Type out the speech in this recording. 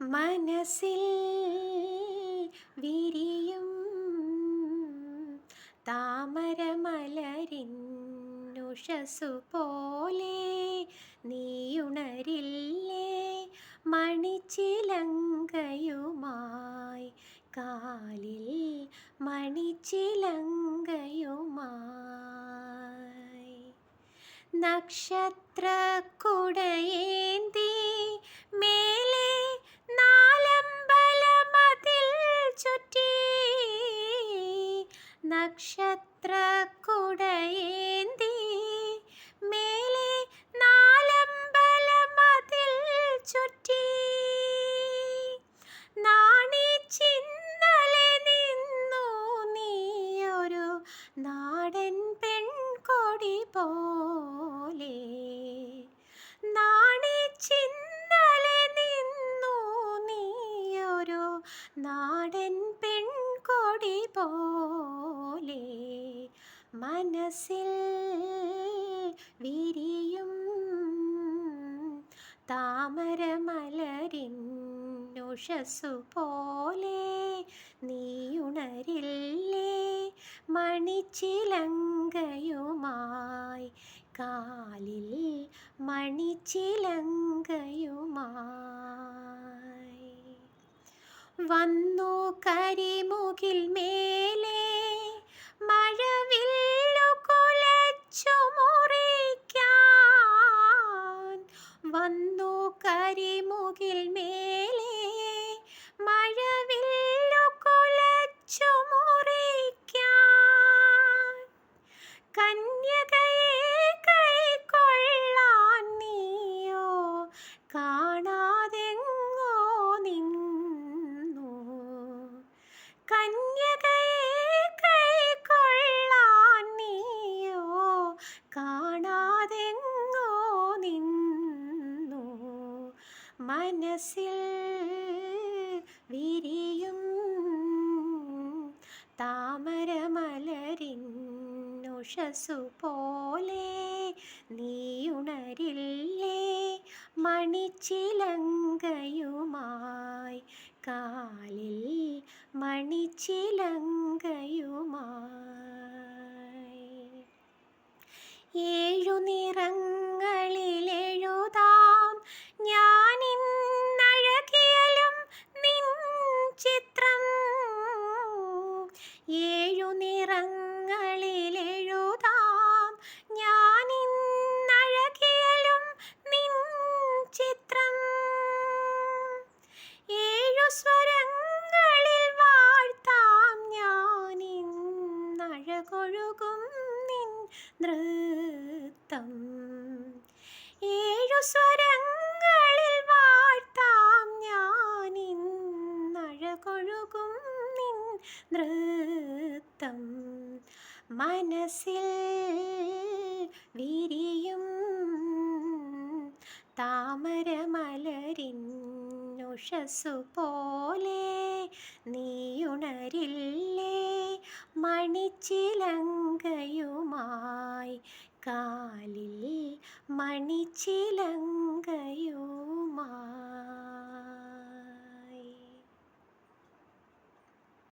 മനസ്സിൽ വിരിയും താമരമലരിന്നുഷസു പോലെ നീയുണരില്ലേ മണിച്ചിലങ്കയുമായി കാലിൽ മണിച്ചിലങ്കയുമായി. നക്ഷത്രക്കുടയേന്തി നക്ഷത്രക്കുടയേന്തി മേലെ നാലമ്പലമതിൽ ചുറ്റി. നാണിച്ചിന്നലെ നിന്നു നീയൊരു നാടൻ പെൺകൊടി പോലെ. നാണിച്ചിന്നലെ നിന്നു നീയൊരു നാടൻ പെൺകൊടി പോലെ മനസ്സിൽ വിരിയും താമരമലരിന്നുഷസു പോലെ നീയുണരില്ലേ മണിച്ചിലങ്കയുമായി. കാലിൽ മണിച്ചിലങ്കയുമായി. വന്നു കരിമുകിൽ മേലെ കന്യകയെ കൈക്കൊള്ളാൻ നീയോ? കാണാതെങ്ങോ നിന്നു. മനസ്സിൽ വിരിയും താമരമലരിന്നുഷസു പോലെ നീയുണരില്ലേ? മണിച്ചിലങ്കയുമായി കാലിൽ മണിച്ചിലങ്കയുമായി ഞാനിന്നഴകൊഴുകും നിൻ നൃത്തം. ഏഴു സ്വരങ്ങളിൽ വാഴ്ത്താം ഞാൻ നിൻ നൃത്തം. മനസ്സിൽ വിരിയും താമരമലരിന്നുഷസു പോലെ നീയുണരില്ലേ? മണിച്ചിലങ്കയുമായി കാലിൽ മണിച്ചിലങ്കയുമായി